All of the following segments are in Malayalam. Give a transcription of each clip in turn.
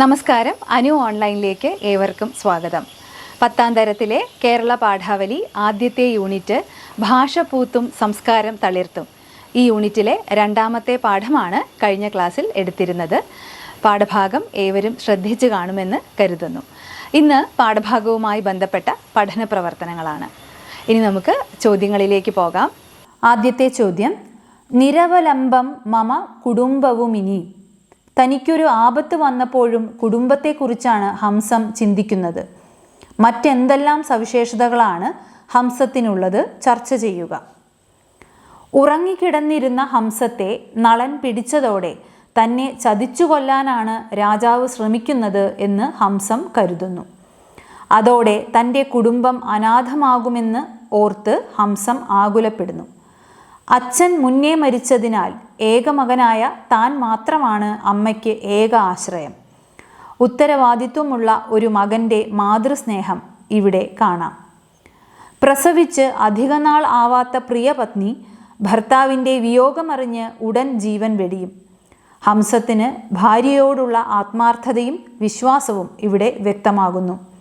നമസ്കാരം. അനു ഓൺലൈനിലേക്ക് ഏവർക്കും സ്വാഗതം. പത്താം തരത്തിലെ കേരള പാഠാവലി ആദ്യത്തെ യൂണിറ്റ് ഭാഷ പൂത്തും സംസ്കാരം തളിർത്തും. ഈ യൂണിറ്റിലെ രണ്ടാമത്തെ പാഠമാണ് കഴിഞ്ഞ ക്ലാസ്സിൽ എടുത്തിരുന്നത്. പാഠഭാഗം ഏവരും ശ്രദ്ധിച്ചു കാണുമെന്ന് കരുതുന്നു. ഇന്ന് പാഠഭാഗവുമായി ബന്ധപ്പെട്ട പഠന പ്രവർത്തനങ്ങളാണ്. ഇനി നമുക്ക് ചോദ്യങ്ങളിലേക്ക് പോകാം. ആദ്യത്തെ ചോദ്യം നിരവലംബം മമ കുടുംബവുമിനി. തനിക്കൊരു ആപത്ത് വന്നപ്പോഴും കുടുംബത്തെക്കുറിച്ചാണ് ഹംസം ചിന്തിക്കുന്നത്. മറ്റെന്തെല്ലാം സവിശേഷതകളാണ് ഹംസത്തിനുള്ളത് ചർച്ച ചെയ്യുക. ഉറങ്ങിക്കിടന്നിരുന്ന ഹംസത്തെ നളൻ പിടിച്ചതോടെ തന്നെ ചതിച്ചു കൊല്ലാനാണ് രാജാവ് ശ്രമിക്കുന്നത് എന്ന് ഹംസം കരുതുന്നു. അതോടെ തന്റെ കുടുംബം അനാഥമാകുമെന്ന് ഓർത്ത് ഹംസം ആകുലപ്പെടുന്നു. അച്ഛൻ മുന്നേ മരിച്ചതിനാൽ ഏകമകനായ താൻ മാത്രമാണ് അമ്മയ്ക്ക് ഏക ആശ്രയം. ഉത്തരവാദിത്വമുള്ള ഒരു മകന്റെ മാതൃസ്നേഹം ഇവിടെ കാണാം. പ്രസവിച്ച് അധികനാൾ ആവാത്ത പ്രിയപത്നി ഭർത്താവിന്റെ വിയോഗമറിഞ്ഞ് ഉടൻ ജീവൻ വെടിയും. ഹംസത്തിന് ഭാര്യയോടുള്ള ആത്മാർത്ഥതയും വിശ്വാസവും ഇവിടെ വ്യക്തമാകുന്നു.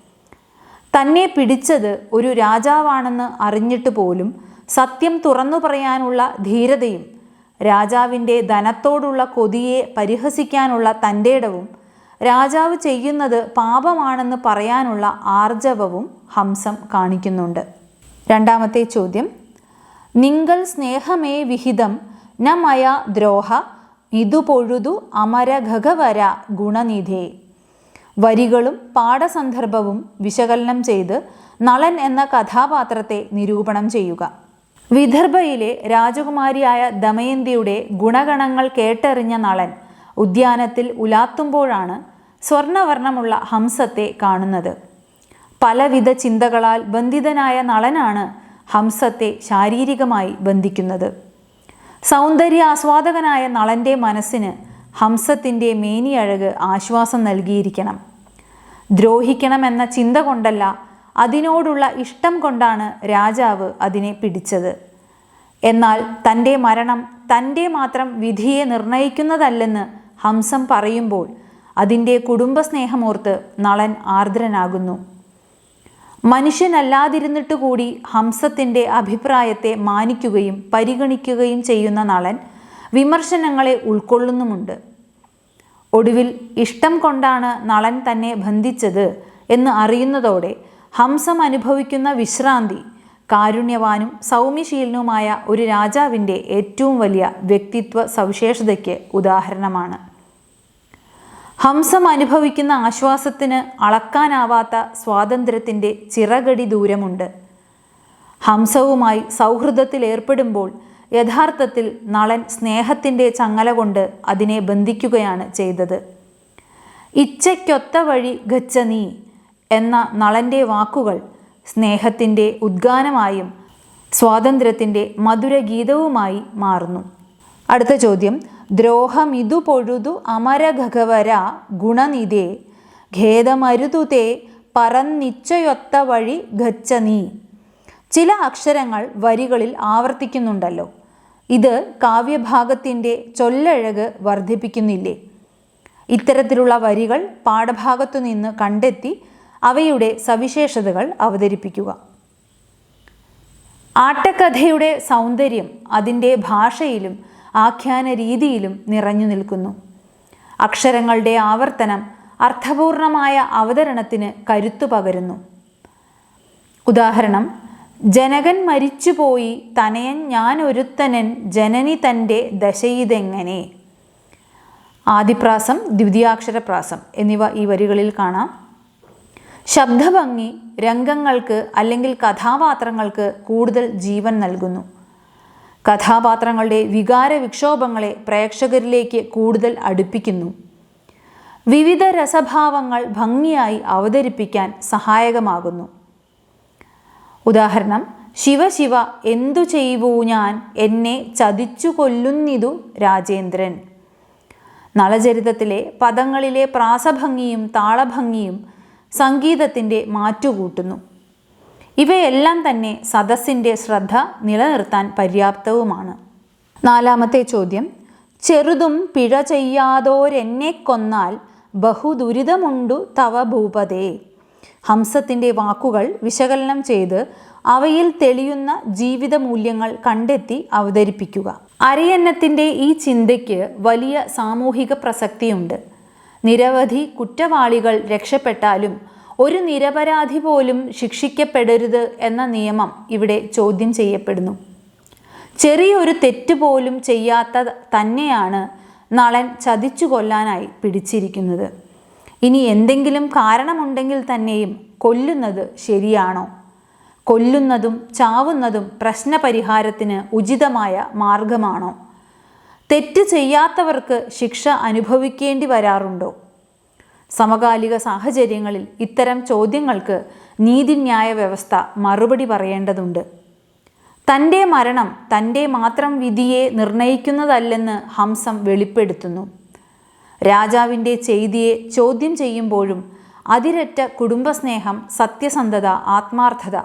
തന്നെ പിടിച്ചത് ഒരു രാജാവാണെന്ന് അറിഞ്ഞിട്ട് പോലും സത്യം തുറന്നു പറയാനുള്ള ധീരതയും രാജാവിന്റെ ധനത്തോടുള്ള കൊതിയെ പരിഹസിക്കാനുള്ള തന്റെ ഇടവും രാജാവ് ചെയ്യുന്നത് പാപമാണെന്ന് പറയാനുള്ള ആർജവവും ഹംസം കാണിക്കുന്നുണ്ട്. രണ്ടാമത്തെ ചോദ്യം. നിങ്ങൾ സ്നേഹമേ വിഹിതം നമയ മയ ദ്രോഹ ഇതുപൊഴുതു അമരഘകവര ഗുണനിധേ. വരികളും പാഠസന്ദർഭവും വിശകലനം ചെയ്ത് നളൻ എന്ന കഥാപാത്രത്തെ നിരൂപണം ചെയ്യുക. വിദർഭയിലെ രാജകുമാരിയായ ദമയന്തിയുടെ ഗുണഗണങ്ങൾ കേട്ടറിഞ്ഞ നളൻ ഉദ്യാനത്തിൽ ഉലാത്തുമ്പോഴാണ് സ്വർണവർണമുള്ള ഹംസത്തെ കാണുന്നത്. പലവിധ ചിന്തകളാൽ ബന്ധിതനായ നളനാണ് ഹംസത്തെ ശാരീരികമായി ബന്ധിക്കുന്നത്. സൗന്ദര്യാസ്വാദകനായ നളന്റെ മനസ്സിന് ഹംസത്തിന്റെ മേനിയഴക് ആശ്വാസം നൽകിയിരിക്കണം. ദ്രോഹിക്കണമെന്ന ചിന്ത കൊണ്ടല്ല അതിനോടുള്ള ഇഷ്ടം കൊണ്ടാണ് രാജാവ് അതിനെ പിടിച്ചത്. എന്നാൽ തന്റെ മരണം തന്റെ മാത്രം വിധിയെ നിർണയിക്കുന്നതല്ലെന്ന് ഹംസം പറയുമ്പോൾ അതിന്റെ കുടുംബസ്നേഹമോർത്ത് നളൻ ആർദ്രനാകുന്നു. മനുഷ്യനല്ലാതിരുന്നിട്ട് കൂടി ഹംസത്തിന്റെ അഭിപ്രായത്തെ മാനിക്കുകയും പരിഗണിക്കുകയും ചെയ്യുന്ന നളൻ വിമർശനങ്ങളെ ഉൾക്കൊള്ളുന്നുമുണ്ട്. ഒടുവിൽ ഇഷ്ടം കൊണ്ടാണ് നളൻ തന്നെ ബന്ധിച്ചത് എന്ന് അറിയുന്നതോടെ ഹംസം അനുഭവിക്കുന്ന വിശ്രാന്തി കാരുണ്യവാനും സൗമ്യശീലനുമായ ഒരു രാജാവിന്റെ ഏറ്റവും വലിയ വ്യക്തിത്വ സവിശേഷതയ്ക്ക് ഉദാഹരണമാണ്. ഹംസം അനുഭവിക്കുന്ന ആശ്വാസത്തിന് അളക്കാനാവാത്ത സ്വാതന്ത്ര്യത്തിന്റെ ചിറകടി ദൂരമുണ്ട്. ഹംസവുമായി സൗഹൃദത്തിൽ ഏർപ്പെടുമ്പോൾ യഥാർത്ഥത്തിൽ നളൻ സ്നേഹത്തിന്റെ ചങ്ങല കൊണ്ട് അതിനെ ബന്ധിക്കുകയാണ് ചെയ്തത്. ഇച്ഛയ്ക്കൊത്ത വഴി ഗച്ഛ നീ എന്ന നളന്റെ വാക്കുകൾ സ്നേഹത്തിന്റെ ഉദ്ഗാനമായും സ്വാതന്ത്ര്യത്തിന്റെ മധുരഗീതവുമായി മാറുന്നു. അടുത്ത ചോദ്യം. ദ്രോഹമിതു പൊഴുതു അമരഘകവര ഗുണനിധേ ഖേദമരുതുതേ പറന്നിച്ചയൊത്ത വഴി ഗച്ഛ നീ. ചില അക്ഷരങ്ങൾ വരികളിൽ ആവർത്തിക്കുന്നുണ്ടല്ലോ. ഇത് കാവ്യഭാഗത്തിന്റെ ചൊല്ലഴക് വർദ്ധിപ്പിക്കുന്നില്ലേ? ഇത്തരത്തിലുള്ള വരികൾ പാഠഭാഗത്തു നിന്ന് കണ്ടെത്തി അവയുടെ സവിശേഷതകൾ അവതരിപ്പിക്കുക. ആട്ടക്കഥയുടെ സൗന്ദര്യം അതിന്റെ ഭാഷയിലും ആഖ്യാന രീതിയിലും നിറഞ്ഞു നിൽക്കുന്നു. അക്ഷരങ്ങളുടെ ആവർത്തനം അർത്ഥപൂർണമായ അവതരണത്തിന് കരുത്തു പകരുന്നു. ഉദാഹരണം ജനകൻ മരിച്ചുപോയി തനയൻ ഞാൻ ഒരുത്തനൻ ജനനി തന്റെ ദശയിതെങ്ങനെ? ആദിപ്രാസം ദ്വിതീയാക്ഷരപ്രാസം എന്നിവ ഈ വരികളിൽ കാണാം. ശബ്ദഭംഗി രംഗങ്ങൾക്ക് അല്ലെങ്കിൽ കഥാപാത്രങ്ങൾക്ക് കൂടുതൽ ജീവൻ നൽകുന്നു. കഥാപാത്രങ്ങളുടെ വികാര വിക്ഷോഭങ്ങളെ പ്രേക്ഷകരിലേക്ക് കൂടുതൽ അടുപ്പിക്കുന്നു. വിവിധ രസഭാവങ്ങൾ ഭംഗിയായി അവതരിപ്പിക്കാൻ സഹായകമാകുന്നു. ഉദാഹരണം ശിവ ശിവ എന്തു ചെയ്വൂ ഞാൻ? എന്നെ ചതിച്ചു കൊല്ലുന്നിതു രാജേന്ദ്രൻ നളചരിതത്തിലെ പദങ്ങളിലെ പ്രാസഭംഗിയും താളഭംഗിയും സംഗീതത്തിന്റെ മാറ്റുകൂട്ടുന്നു. ഇവയെല്ലാം തന്നെ സദസ്സിന്റെ ശ്രദ്ധ നിലനിർത്താൻ പര്യാപ്തവുമാണ്. നാലാമത്തെ ചോദ്യം ചെറുതും പിഴ ചെയ്യാതോരെന്നെ കൊന്നാൽ ബഹുദുരിതമുണ്ടു തവ ഭൂപതേ? ഹംസത്തിന്റെ വാക്കുകൾ വിശകലനം ചെയ്ത് അവയിൽ തെളിയുന്ന ജീവിത മൂല്യങ്ങൾ കണ്ടെത്തി അവതരിപ്പിക്കുക. അരയന്നത്തിന്റെ ഈ ചിന്തയ്ക്ക് വലിയ സാമൂഹിക പ്രസക്തിയുണ്ട്. നിരവധി കുറ്റവാളികൾ രക്ഷപ്പെട്ടാലും ഒരു നിരപരാധി പോലും ശിക്ഷിക്കപ്പെടരുത് എന്ന നിയമം ഇവിടെ ചോദ്യം ചെയ്യപ്പെടുന്നു. ചെറിയൊരു തെറ്റ് പോലും ചെയ്യാത്ത തന്നെയാണ് നളൻ ചതിച്ചു കൊല്ലാനായി പിടിച്ചിരിക്കുന്നത്. ഇനി എന്തെങ്കിലും കാരണമുണ്ടെങ്കിൽ തന്നെയും കൊല്ലുന്നത് ശരിയാണോ? കൊല്ലുന്നതും ചാവുന്നതും പ്രശ്നപരിഹാരത്തിന് ഉചിതമായ മാർഗമാണോ? തെറ്റ് ചെയ്യാത്തവർക്ക് ശിക്ഷ അനുഭവിക്കേണ്ടി വരാറുണ്ടോ? സമകാലിക സാഹചര്യങ്ങളിൽ ഇത്തരം ചോദ്യങ്ങൾക്ക് നീതിന്യായ വ്യവസ്ഥ മറുപടി പറയേണ്ടതുണ്ട്. തന്റെ മരണം തന്റെ മാത്രം വിധിയെ നിർണയിക്കുന്നതല്ലെന്ന് ഹംസം വെളിപ്പെടുത്തുന്നു. രാജാവിന്റെ ചെയ്തിയെ ചോദ്യം ചെയ്യുമ്പോഴും അതിരറ്റ കുടുംബസ്നേഹം സത്യസന്ധത ആത്മാർത്ഥത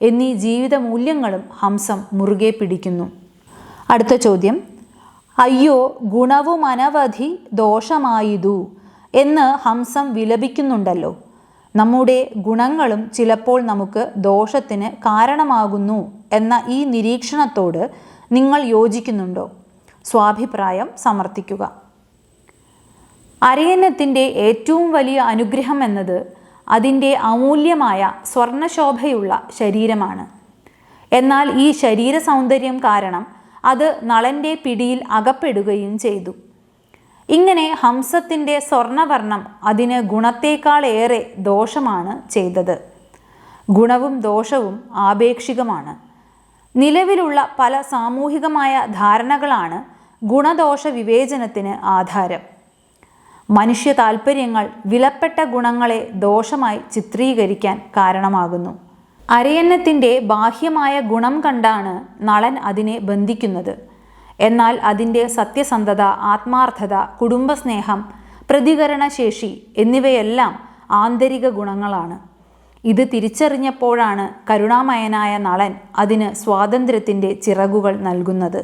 എന്നീ ജീവിത മൂല്യങ്ങളും ഹംസം മുറുകെ പിടിക്കുന്നു. അടുത്ത ചോദ്യം. അയ്യോ ഗുണവുമനവധി ദോഷമായിതു എന്ന് ഹംസം വിലപിക്കുന്നുണ്ടല്ലോ. നമ്മുടെ ഗുണങ്ങളും ചിലപ്പോൾ നമുക്ക് ദോഷത്തിന് കാരണമാകുന്നു എന്ന ഈ നിരീക്ഷണത്തോട് നിങ്ങൾ യോജിക്കുന്നുണ്ടോ? സ്വാഭിപ്രായം സമർത്ഥിക്കുക. അരയന്നത്തിന്റെ ഏറ്റവും വലിയ അനുഗ്രഹം എന്നത് അതിന്റെ അമൂല്യമായ സ്വർണശോഭയുള്ള ശരീരമാണ്. എന്നാൽ ഈ ശരീര സൗന്ദര്യം കാരണം അത് നളന്റെ പിടിയിൽ അകപ്പെടുകയും ചെയ്തു. ഇങ്ങനെ ഹംസത്തിന്റെ സ്വർണവർണം അതിന് ഗുണത്തേക്കാളേറെ ദോഷമാണ് ചെയ്തത്. ഗുണവും ദോഷവും ആപേക്ഷികമാണ്. നിലവിലുള്ള പല സാമൂഹികമായ ധാരണകളാണ് ഗുണദോഷ വിവേചനത്തിന് ആധാരം. മനുഷ്യ താൽപ്പര്യങ്ങൾ വിലപ്പെട്ട ഗുണങ്ങളെ ദോഷമായി ചിത്രീകരിക്കാൻ കാരണമാകുന്നു. അരയന്നത്തിന്റെ ബാഹ്യമായ ഗുണം കണ്ടാണ് നളൻ അതിനെ ബന്ധിക്കുന്നത്. എന്നാൽ അതിന്റെ സത്യസന്ധത ആത്മാർത്ഥത കുടുംബസ്നേഹം പ്രതികരണശേഷി എന്നിവയെല്ലാം ആന്തരിക ഗുണങ്ങളാണ്. ഇത് തിരിച്ചറിഞ്ഞപ്പോഴാണ് കരുണാമയനായ നളൻ അതിന് സ്വാതന്ത്ര്യത്തിന്റെ ചിറകുകൾ നൽകുന്നത്.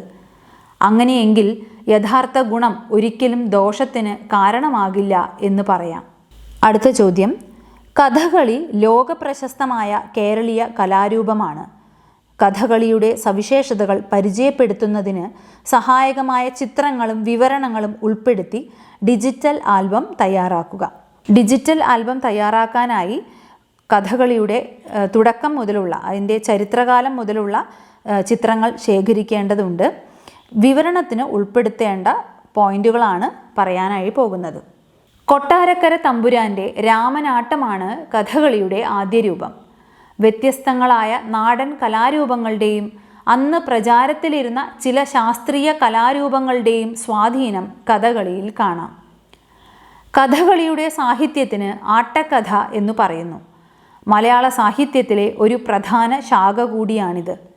അങ്ങനെയെങ്കിൽ യഥാർത്ഥ ഗുണം ഒരിക്കലും ദോഷത്തിന് കാരണമാകില്ല എന്ന് പറയാം. അടുത്ത ചോദ്യം. കഥകളി ലോകപ്രശസ്തമായ കേരളീയ കലാരൂപമാണ്. കഥകളിയുടെ സവിശേഷതകൾ പരിചയപ്പെടുത്തുന്നതിന് സഹായകമായ ചിത്രങ്ങളും വിവരണങ്ങളും ഉൾപ്പെടുത്തി ഡിജിറ്റൽ ആൽബം തയ്യാറാക്കുക. ഡിജിറ്റൽ ആൽബം തയ്യാറാക്കാനായി കഥകളിയുടെ തുടക്കം മുതലുള്ള അതിന്റെ ചരിത്രകാലം മുതലുള്ള ചിത്രങ്ങൾ ശേഖരിക്കേണ്ടതുണ്ട്. വിവരണത്തിന് ഉൾപ്പെടുത്തേണ്ട പോയിന്റുകളാണ് പറയാനായി പോകുന്നത്. കൊട്ടാരക്കര തമ്പുരാന്റെ രാമനാട്ടമാണ് കഥകളിയുടെ ആദ്യ രൂപം. വ്യത്യസ്തങ്ങളായ നാടൻ കലാരൂപങ്ങളുടെയും അന്ന് പ്രചാരത്തിലിരുന്ന ചില ശാസ്ത്രീയ കലാരൂപങ്ങളുടെയും സ്വാധീനം കഥകളിയിൽ കാണാം. കഥകളിയുടെ സാഹിത്യത്തിന് ആട്ടക്കഥ എന്ന് പറയുന്നു. മലയാള സാഹിത്യത്തിലെ ഒരു പ്രധാന ശാഖ കൂടിയാണിത്.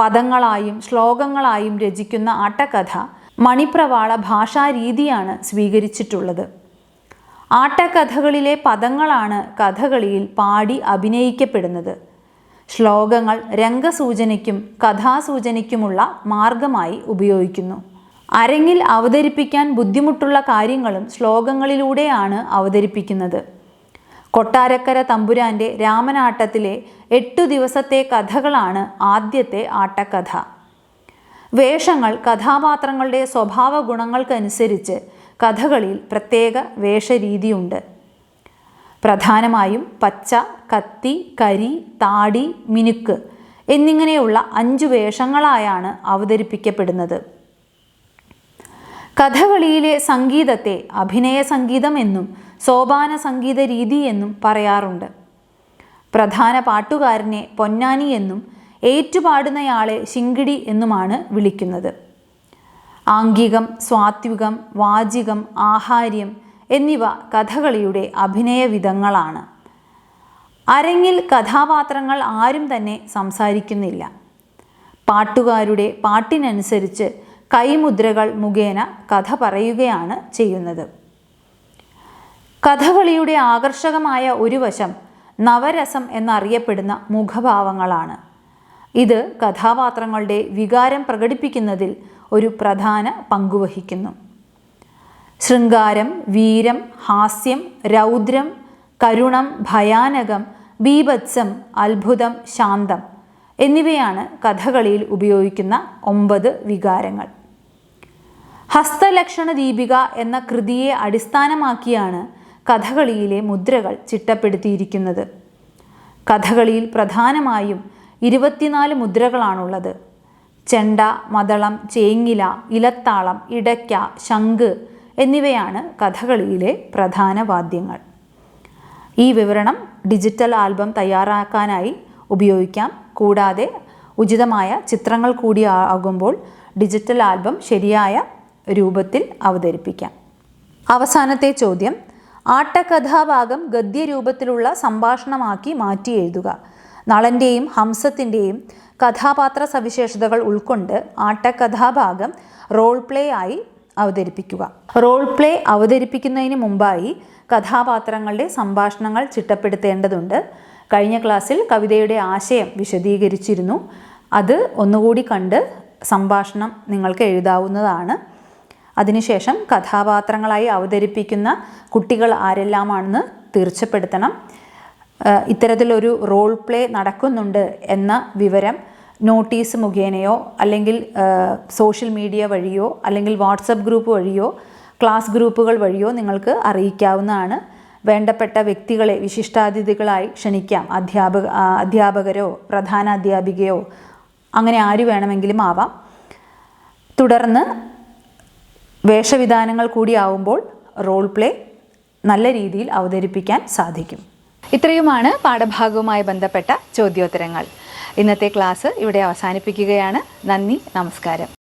പദങ്ങളായും ശ്ലോകങ്ങളായും രചിക്കുന്ന ആട്ടക്കഥ മണിപ്രവാള ഭാഷാരീതിയാണ് സ്വീകരിച്ചിട്ടുള്ളത്. ആട്ടക്കഥകളിലെ പദങ്ങളാണ് കഥകളിയിൽ പാടി അഭിനയിക്കപ്പെടുന്നത്. ശ്ലോകങ്ങൾ രംഗസൂചനയ്ക്കും കഥാസൂചനയ്ക്കുമുള്ള മാർഗമായി ഉപയോഗിക്കുന്നു. അരങ്ങിൽ അവതരിപ്പിക്കാൻ ബുദ്ധിമുട്ടുള്ള കാര്യങ്ങളും ശ്ലോകങ്ങളിലൂടെയാണ് അവതരിപ്പിക്കുന്നത്. കൊട്ടാരക്കര തമ്പുരാന്റെ രാമനാട്ടത്തിലെ എട്ടു ദിവസത്തെ കഥകളാണ് ആദ്യത്തെ ആട്ടക്കഥ. വേഷങ്ങൾ കഥാപാത്രങ്ങളുടെ സ്വഭാവ ഗുണങ്ങൾക്കനുസരിച്ച് കഥകളിൽ പ്രത്യേക വേഷരീതിയുണ്ട്. പ്രധാനമായും പച്ച കത്തി കരി താടി മിനുക്ക് എന്നിങ്ങനെയുള്ള അഞ്ചു വേഷങ്ങളായാണ് അവതരിപ്പിക്കപ്പെടുന്നത്. കഥകളിയിലെ സംഗീതത്തെ അഭിനയ സംഗീതം എന്നും സോപാന സംഗീത രീതി എന്നും പറയാറുണ്ട്. പ്രധാന പാട്ടുകാരനെ പൊന്നാനി എന്നും ഏറ്റുപാടുന്നയാളെ ശിങ്കിടി എന്നുമാണ് വിളിക്കുന്നത്. ആംഗികം സ്വാത്വികം വാചികം ആഹാര്യം എന്നിവ കഥകളിയുടെ അഭിനയവിധങ്ങളാണ് അരങ്ങിൽ കഥാപാത്രങ്ങൾ ആരും തന്നെ സംസാരിക്കുന്നില്ല. പാട്ടുകാരുടെ പാട്ടിനനുസരിച്ച് കൈമുദ്രകൾ മുഖേന കഥ പറയുകയാണ് ചെയ്യുന്നത്. കഥകളിയുടെ ആകർഷകമായ ഒരു വശം നവരസം എന്നറിയപ്പെടുന്ന മുഖഭാവങ്ങളാണ്. ഇത് കഥാപാത്രങ്ങളുടെ വികാരം പ്രകടിപ്പിക്കുന്നതിൽ ഒരു പ്രധാന പങ്കുവഹിക്കുന്നു. ശൃംഗാരം വീരം ഹാസ്യം രൗദ്രം കരുണം ഭയാനകം ബീഭത്സം അത്ഭുതം ശാന്തം എന്നിവയാണ് കഥകളിയിൽ ഉപയോഗിക്കുന്ന ഒമ്പത് വികാരങ്ങൾ. ഹസ്തലക്ഷണ ദീപിക എന്ന കൃതിയെ അടിസ്ഥാനമാക്കിയാണ് കഥകളിയിലെ മുദ്രകൾ ചിട്ടപ്പെടുത്തിയിരിക്കുന്നത്. കഥകളിയിൽ പ്രധാനമായും ഇരുപത്തിനാല് മുദ്രകളാണുള്ളത്. ചെണ്ട മദളം ചേങ്ങില ഇലത്താളം ഇടയ്ക്ക ശംഖ് എന്നിവയാണ് കഥകളിയിലെ പ്രധാന വാദ്യങ്ങൾ. ഈ വിവരണം ഡിജിറ്റൽ ആൽബം തയ്യാറാക്കാനായി ഉപയോഗിക്കാം. കൂടാതെ ഉചിതമായ ചിത്രങ്ങൾ കൂടി ആകുമ്പോൾ ഡിജിറ്റൽ ആൽബം ശരിയായ രൂപത്തിൽ അവതരിപ്പിക്കാം. അവസാനത്തെ ചോദ്യം ആട്ടകഥാഭാഗം ഗദ്യരൂപത്തിലുള്ള സംഭാഷണമാക്കി മാറ്റി എഴുതുക. നളന്റെയും ഹംസത്തിന്റെയും കഥാപാത്ര സവിശേഷതകൾ ഉൾക്കൊണ്ട് ആട്ടകഥാഭാഗം റോൾ പ്ലേ ആയി അവതരിപ്പിക്കുക. റോൾ പ്ലേ അവതരിപ്പിക്കുന്നതിന് മുമ്പായി കഥാപാത്രങ്ങളുടെ സംഭാഷണങ്ങൾ ചിട്ടപ്പെടുത്തേണ്ടതുണ്ട്. കഴിഞ്ഞ ക്ലാസ്സിൽ കവിതയുടെ ആശയം വിശദീകരിച്ചിരുന്നു. അത് ഒന്നുകൂടി കണ്ട് സംഭാഷണം നിങ്ങൾക്ക് എഴുതാവുന്നതാണ്. അതിനുശേഷം കഥാപാത്രങ്ങളായി അവതരിപ്പിക്കുന്ന കുട്ടികൾ ആരെല്ലാമാണെന്ന് തീർച്ചപ്പെടുത്തണം. ഇത്തരത്തിലൊരു റോൾ പ്ലേ നടക്കുന്നുണ്ട് എന്ന വിവരം നോട്ടീസ് മുഖേനയോ അല്ലെങ്കിൽ സോഷ്യൽ മീഡിയ വഴിയോ അല്ലെങ്കിൽ വാട്സപ്പ് ഗ്രൂപ്പ് വഴിയോ ക്ലാസ് ഗ്രൂപ്പുകൾ വഴിയോ നിങ്ങൾക്ക് അറിയിക്കാവുന്നതാണ്. വേണ്ടപ്പെട്ട വ്യക്തികളെ വിശിഷ്ടാതിഥികളായി ക്ഷണിക്കാം. അധ്യാപക അധ്യാപകരോ പ്രധാന അധ്യാപികയോ അങ്ങനെ ആര് വേണമെങ്കിലും ആവാം. തുടർന്ന് വേഷവിധാനങ്ങൾ കൂടിയാവുമ്പോൾ റോൾ പ്ലേ നല്ല രീതിയിൽ അവതരിപ്പിക്കാൻ സാധിക്കും. ഇത്രയുമാണ് പാഠഭാഗവുമായി ബന്ധപ്പെട്ട ചോദ്യോത്തരങ്ങൾ. ഇന്നത്തെ ക്ലാസ് ഇവിടെ അവസാനിപ്പിക്കുകയാണ്. നന്ദി നമസ്കാരം.